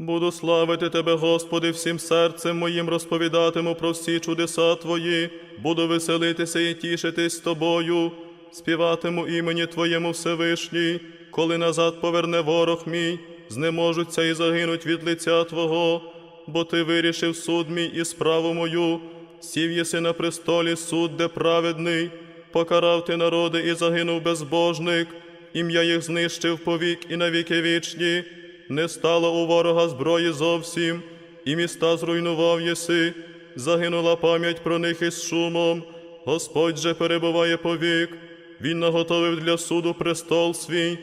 Буду славити Тебе, Господи, всім серцем моїм розповідатиму про всі чудеса Твої, буду веселитися і тішитись з Тобою, співатиму імені Твоєму Всевишній, коли назад поверне ворог мій, знеможуться і загинуть від лиця Твого, бо Ти вирішив суд мій і справу мою, сів єси на престолі суд, де праведний, покарав ти народи і загинув безбожник, ім'я їх знищив повік і навіки вічні. Не стало у ворога зброї зовсім, і міста зруйнував єси, загинула пам'ять про них із шумом. Господь же перебуває повік, Він наготовив для суду престол свій,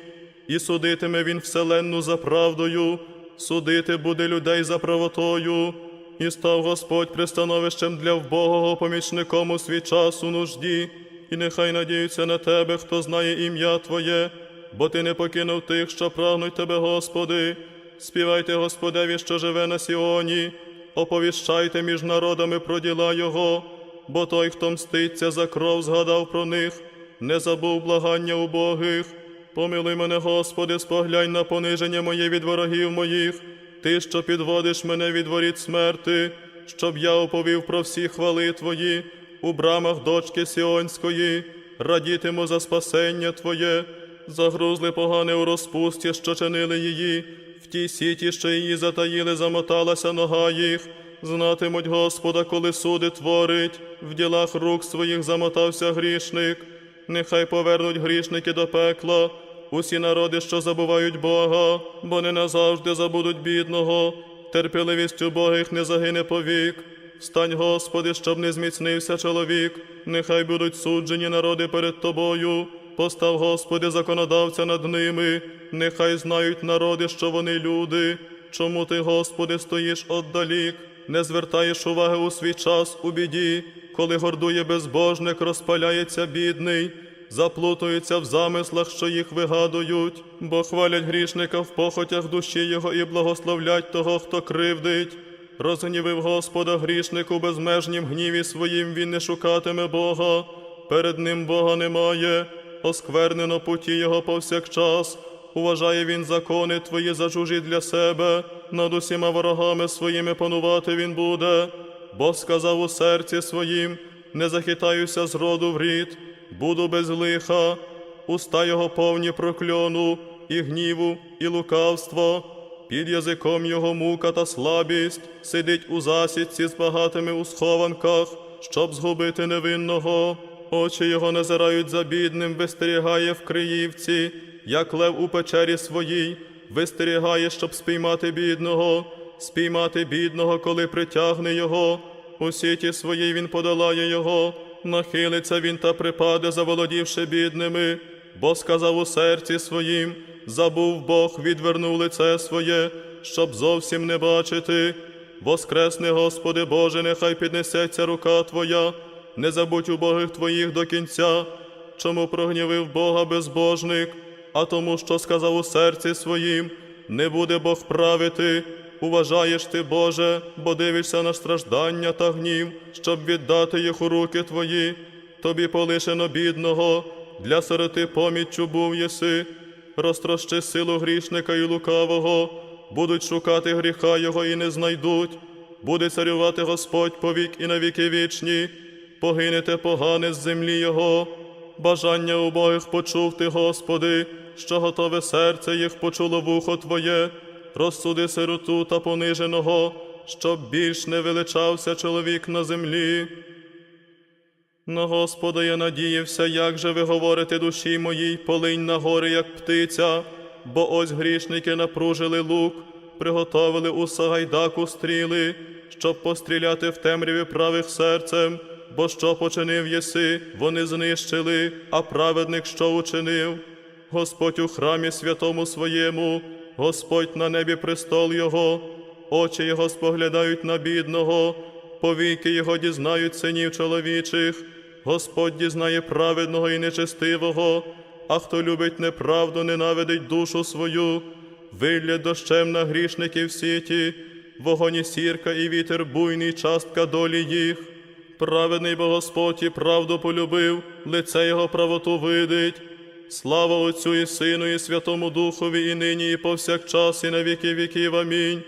і судитиме він вселенну за правдою, судити буде людей за правотою, і став Господь пристановищем для вбогого помічником у свій час у нужді, і нехай надіються на тебе, хто знає ім'я Твоє бо ти не покинув тих, що прагнуть тебе, Господи. Співайте Господеві, що живе на Сіоні, оповіщайте між народами про діла Його, бо той, хто мститься за кров, згадав про них, не забув благання убогих. Помилуй мене, Господи, споглянь на пониження моє від ворогів моїх, Ти, що підводиш мене від воріт смерти, щоб я оповів про всі хвали Твої. У брамах дочки Сіонської, радітиму за спасення Твоє загрузли погане у розпусті, що чинили її, в тій сіті, що її затаїли, замоталася нога їх. Знатимуть Господа, коли суди творить, в ділах рук своїх замотався грішник. Нехай повернуть грішники до пекла, усі народи, що забувають Бога, бо не назавжди забудуть бідного, терпеливість убогих не загине повік. Встань, Господи, щоб не зміцнився чоловік, нехай будуть суджені народи перед Тобою. Постав, Господи, законодавця над ними, нехай знають народи, що вони люди. Чому ти, Господи, стоїш отдалік, не звертаєш уваги у свій час у біді, коли гордує безбожник, розпаляється бідний, заплутуються в замислах, що їх вигадують, бо хвалять грішника в похотях душі його і благословлять того, хто кривдить. Розгнівив Господа грішник у безмежнім гніві своїм, він не шукатиме Бога, перед ним Бога немає осквернено путі його повсякчас, уважає він закони твої за чужі для себе, над усіма ворогами своїми панувати він буде, бо сказав у серці своїм, не захитаюся з роду в рід, буду без лиха, уста його повні прокльону, і гніву, і лукавства. Під язиком його мука та слабість, сидить у засідці з багатими у схованках, щоб згубити невинного. Очі його назирають за бідним, вистерігає в Криївці, як лев у печері своїй, вистерігає, щоб спіймати бідного, спіймати бідного, коли притягне його. У сіті своїй він подолає його, нахилиться він та припаде, заволодівши бідними, бо сказав у серці своїм, забув Бог, відвернув лице своє, щоб зовсім не бачити. Воскресне, Господи Боже, нехай піднесеться рука Твоя не забудь убогих твоїх до кінця, чому прогнівив Бога безбожник, а тому, що сказав у серці своїм, не буде Бог правити, уважаєш ти, Боже, бо дивишся на страждання та гнів, щоб віддати їх у руки твої, тобі полишено бідного, для сироти поміччю був єси, розтрощи силу грішника і лукавого, будуть шукати гріха його і не знайдуть, буде царювати Господь повік і навіки вічні погинете погане з землі Його. Бажання убогих почув ти, Господи, що готове серце їх почуло вухо Твоє, розсуди сироту та пониженого, щоб більш не величався чоловік на землі. На Господа я надіявся, як же ви говорите душі моїй, полинь на гори, як птиця, бо ось грішники напружили лук, приготовили у Сагайдаку стріли, щоб постріляти в темряві правих серцем бо що починив єси, вони знищили, а праведник що учинив. Господь у храмі святому своєму, Господь на небі престол Його, очі Його споглядають на бідного, повіки його дізнають синів чоловічих. Господь дізнає праведного і нечестивого, а хто любить неправду, ненавидить душу свою, вилля дощем на грішників сіті, вогонь і сірка і вітер буйний, частка долі їх. Праведний бо Господь і правду полюбив, лице його правоту видить. Слава Отцю і Сину, і Святому Духові, і нині, і повсякчас, і на віки віків. Амінь.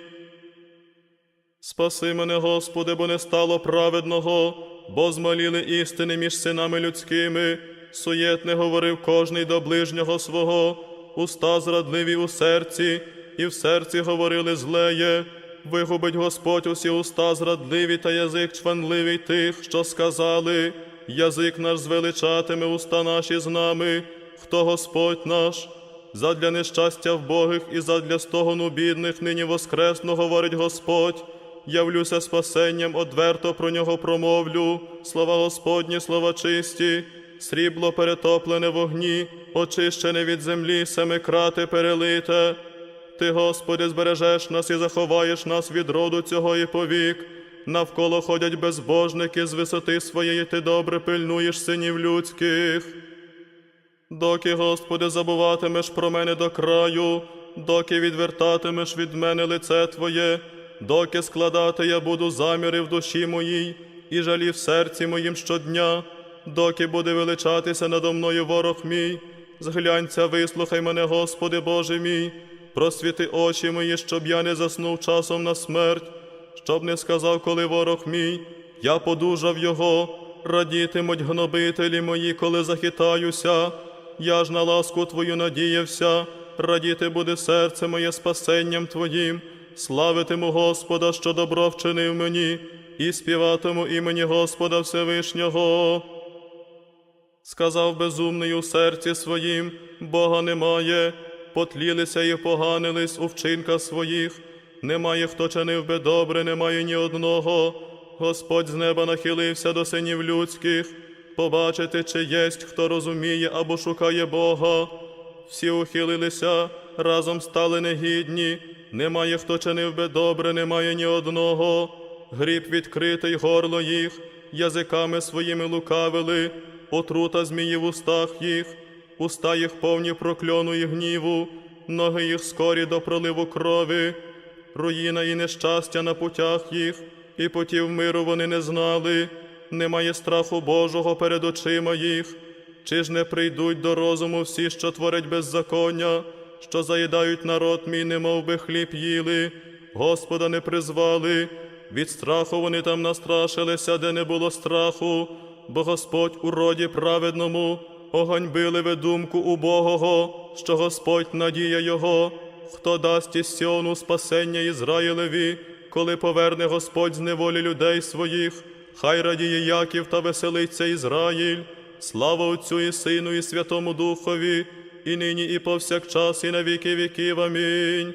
Спаси мене, Господи, бо не стало праведного, бо змаліли істини між синами людськими, суєтне говорив кожний до ближнього свого, уста зрадливі у серці, і в серці говорили злеє. Вигубить Господь усі уста зрадливі та язик чванливий тих, що сказали, язик наш звеличатиме уста наші з нами, хто Господь наш. Задля нещастя вбогих і задля стогону бідних нині воскресно говорить Господь. Явлюся спасенням, одверто про нього промовлю. Слова Господні, слова чисті, срібло перетоплене в вогні, очищене від землі, семикрати перелите. Ти, Господи, збережеш нас і заховаєш нас від роду цього і повік. Навколо ходять безбожники з висоти своєї, ти добре пильнуєш синів людських. Доки, Господи, забуватимеш про мене до краю, доки відвертатимеш від мене лице Твоє, доки складати я буду заміри в душі моїй і жалі в серці моїм щодня, доки буде величатися надо мною ворог мій, зглянься, вислухай мене, Господи Боже мій, просвіти очі мої, щоб я не заснув часом на смерть, щоб не сказав, коли ворог мій, я подужав його, радітимуть гнобителі мої, коли захитаюся. Я ж на ласку Твою надіявся, радіти буде серце моє спасенням Твоїм, славитиму Господа, що добро вчинив мені, і співатиму імені Господа Всевишнього. Сказав безумний у серці своїм, Бога немає, потлілися і поганились у вчинках своїх. Немає, хто чинив би добре, немає ні одного. Господь з неба нахилився до синів людських, побачити, чи єсть, хто розуміє або шукає Бога. Всі ухилилися, разом стали негідні. Немає, хто чинив би добре, немає ні одного. Гріб відкритий горло їх, язиками своїми лукавили, отрута змії в устах їх, уста їх повні прокльону і гніву, ноги їх скорі до проливу крові, руїна і нещастя на путях їх, і потів миру вони не знали, немає страху Божого перед очима їх. Чи ж не прийдуть до розуму всі, що творять беззаконня, що заїдають народ мій, немов би хліб їли, Господа не призвали, від страху вони там настрашилися, де не було страху, бо Господь у роді праведному, оганьбили ви думку убогого, що Господь надія Його, хто дасть із Сіону спасення Ізраїлеві, коли поверне Господь з неволі людей своїх, хай радіє Яків та веселиться Ізраїль. Слава Отцю і Сину, і Святому Духові, і нині, і повсякчас, і на віки віків. Амінь.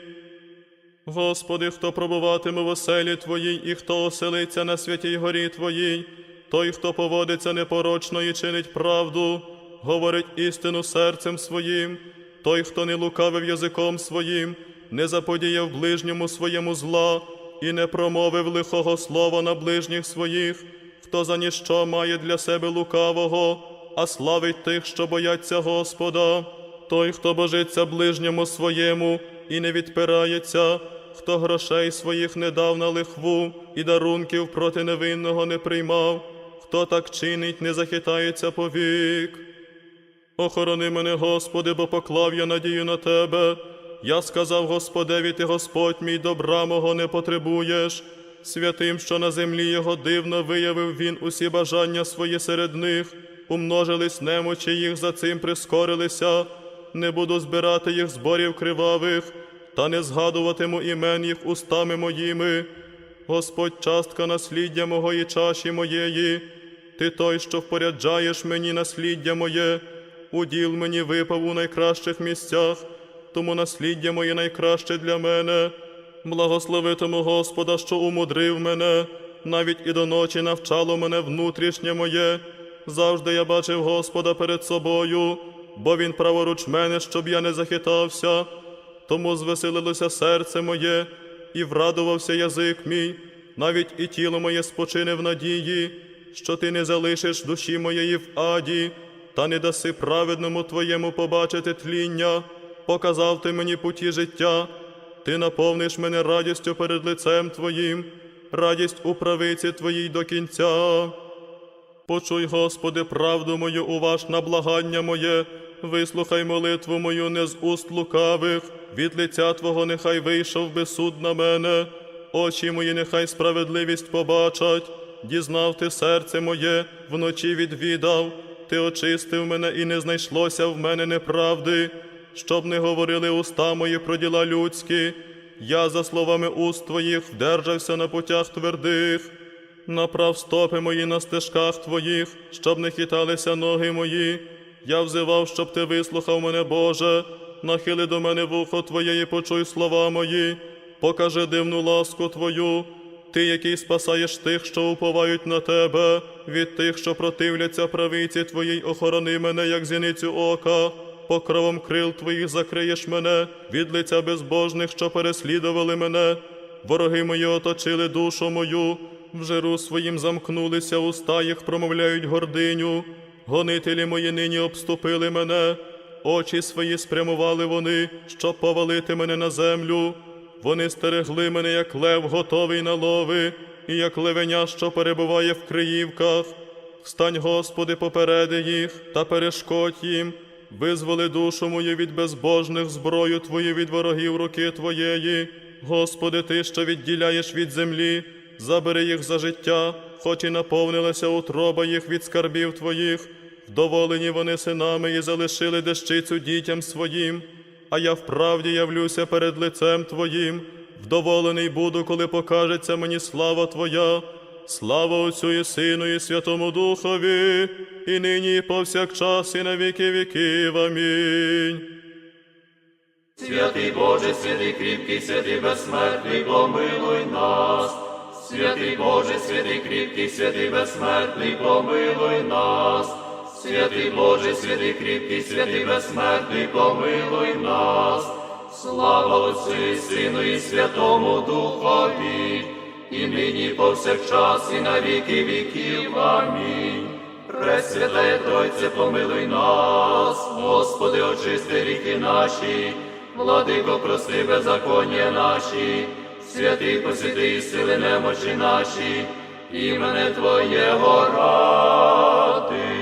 Господи, хто пробуватиме в оселі Твоїй, і хто оселиться на святій горі Твоїй, той, хто поводиться непорочно і чинить правду, говорить істину серцем своїм, той, хто не лукавив язиком своїм, не заподіяв ближньому своєму зла і не промовив лихого слова на ближніх своїх, хто за ніщо має для себе лукавого, а славить тих, що бояться Господа, той, хто божиться ближньому своєму і не відпирається, хто грошей своїх не дав на лихву і дарунків проти невинного не приймав, хто так чинить, не захитається повік. Охорони мене, Господи, бо поклав я надію на Тебе. Я сказав Господеві, ти Господь мій добра мого не потребуєш. Святим, що на землі його дивно виявив він усі бажання свої серед них, умножились немочі їх, за цим прискорилися. Не буду збирати їх зборів кривавих, та не згадуватиму імен їх устами моїми. Господь, частка насліддя мого і чаші моєї, ти той, що впоряджаєш мені насліддя моє, уділ мені випав у найкращих місцях, тому насліддя моє найкраще для мене. Благословитиму Господа, що умудрив мене, навіть і до ночі навчало мене внутрішнє моє. Завжди я бачив Господа перед собою, бо Він праворуч мене, щоб я не захитався. Тому звеселилося серце моє, і врадувався язик мій, навіть і тіло моє спочине в надії, що ти не залишиш душі моєї в аді, та не даси праведному твоєму побачити тління, показав ти мені путі життя, ти наповниш мене радістю перед лицем Твоїм, радість у правиці Твоїй до кінця. Почуй, Господи, правду мою, уваж на благання моє, вислухай молитву мою не з уст лукавих, від лиця Твого нехай вийшов би суд на мене, очі мої нехай справедливість побачать, дізнав ти серце моє, вночі відвідав, ти очистив мене і не знайшлося в мене неправди, щоб не говорили уста мої про діла людські, я за словами уст Твоїх вдержався на путях твердих. Направ стопи мої на стежках твоїх, щоб не хиталися ноги мої. Я взивав, щоб ти вислухав мене, Боже, нахили до мене вухо Твоє і почуй слова мої, покажи дивну ласку Твою, Ти, який спасаєш тих, що уповають на тебе, від тих, що противляться правиці Твоїй, охорони мене, як зіницю ока, покровом крил Твоїх закриєш мене, від лиця безбожних, що переслідували мене. Вороги мої оточили душу мою, в жиру своїм замкнулися, уста їх промовляють гординю. Гонителі мої нині обступили мене, очі свої спрямували вони, щоб повалити мене на землю. Вони стерегли мене, як лев, готовий на лови, і як левеня, що перебуває в криївках. Встань, Господи, попереди їх та перешкодь їм, визволи душу мою від безбожних зброю Твою від ворогів руки Твоєї. Господи, Ти, що відділяєш від землі, забери їх за життя, хоч і наповнилася утроба їх від скарбів Твоїх. Вдоволені вони синами і залишили дещицю дітям своїм, а я вправді явлюся перед лицем Твоїм. Вдоволений буду, коли покажеться мені слава Твоя. Слава Отцю і Сину, і Святому Духові, і нині, і повсякчас, і на віки віків. Амінь. Святий Боже, святий кріпкий, святий безсмертний, помилуй нас. Святий Боже, святий кріпкий, святий безсмертний, помилуй нас. Святий Боже, святий кріпкий, святий безсмертний, помилуй нас. Слава Отцю і Сину і Святому Духові, і нині і повсякчас, і на віки віків. Амінь. Пресвятая Тройце, помилуй нас, Господи, очисти гріхи наші, владико, прости беззаконня наші, святий посвяти і сили немочі наші, імене Твоєго ради.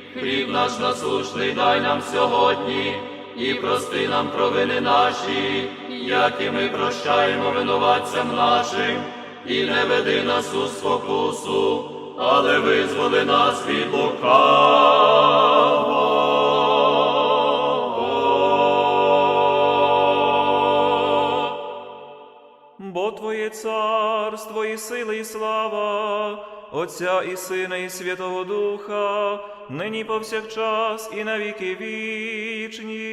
Хліб наш насущний дай нам сьогодні, і прости нам провини наші, як і ми прощаємо винуватцям нашим, і не веди нас у спокусу, але визволи нас від лукавого. Бо Твоє царство і сила, і слава, Отця і Сина, і Святого Духа, нині повсякчас і на віки вічні.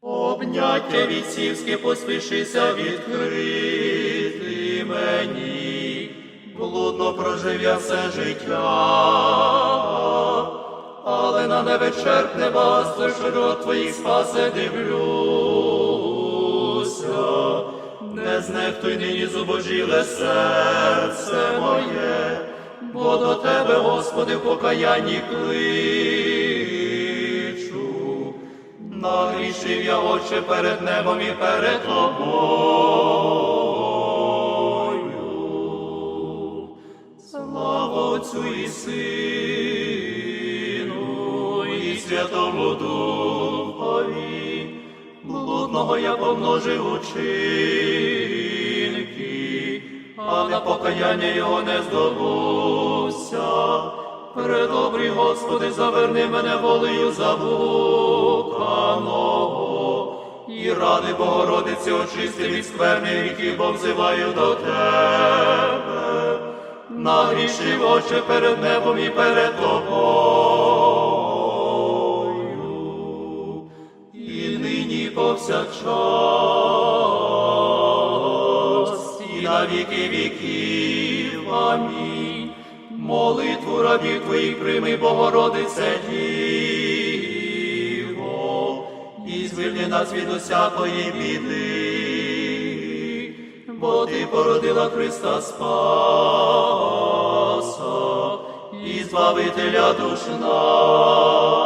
Обняття вітцівське поспішися відкрити мені, блудно прожив я все життя, але на невичерпне багатство, що рот твоїх спасе дивлюся, не знехтуй нині зубожіле серце моє, бо до тебе, Господи, в покаянні кличу. Нагрішив я очі перед небом і перед тобою. Слава Отцю і Сину, Святому Духові, блудного я помножив учинки, а на покаяння його не здобувся. Предобрий, Господи, заверни мене волею заблуканого, і ради Богородиці очисти від скверних гріхів, бо взиваю до тебе. Нагрішив очі перед небом і перед тобою, нині повсякчас, і на віки віків. Амінь. Молитву рабів твоїх прийми, Богородице Діво, і звільни нас від усякої біди, бо ти породила Христа Спаса і Збавителя душ наших.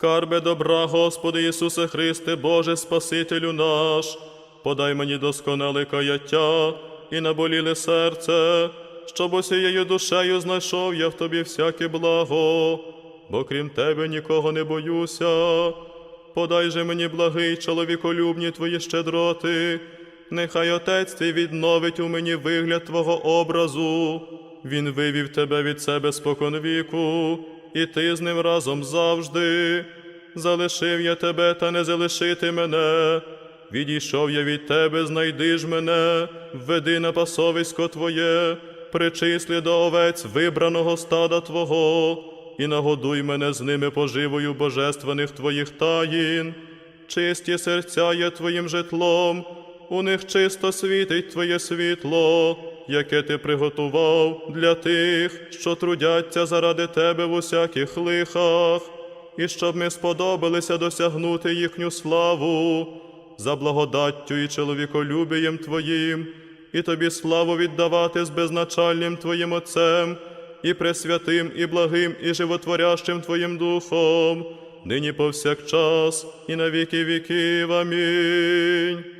Скарбе добра, Господи Ісусе Христе, Боже Спасителю наш, подай мені досконале каяття і наболіле серце, щоб усією душею знайшов я в тобі всяке благо, бо крім тебе нікого не боюся. Подай же мені благий чоловіколюбні твої щедроти, нехай Отець твій відновить у мені вигляд Твого образу. Він вивів тебе від себе споконвіку, і ти з ним разом завжди. Залишив я тебе, та не залишити мене. Відійшов я від тебе, знайди ж мене, введи на пасовисько Твоє, причисли до овець вибраного стада Твого, і нагодуй мене з ними поживою божественних Твоїх таїн. Чисті серця є Твоїм житлом, у них чисто світить Твоє світло, яке Ти приготував для тих, що трудяться заради Тебе в усяких лихах, і щоб ми сподобалися досягнути їхню славу за благодаттю і чоловіколюбієм Твоїм, і Тобі славу віддавати з безначальним Твоїм Отцем, і пресвятим, і благим, і животворящим Твоїм Духом, нині повсякчас, і на віки віків. Амінь.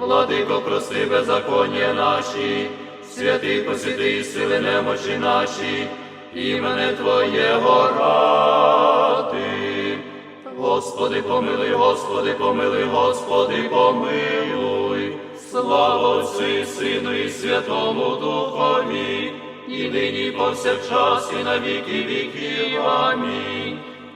владико, прости беззаконня наші, святий посвяти сили немочі наші, імене Твоєго ради. Господи, помилуй, Господи, помилуй, Господи, помилуй, слава Отцю і Сину і Святому Духові, і нині і повсякчас, і на віки віків. Амінь.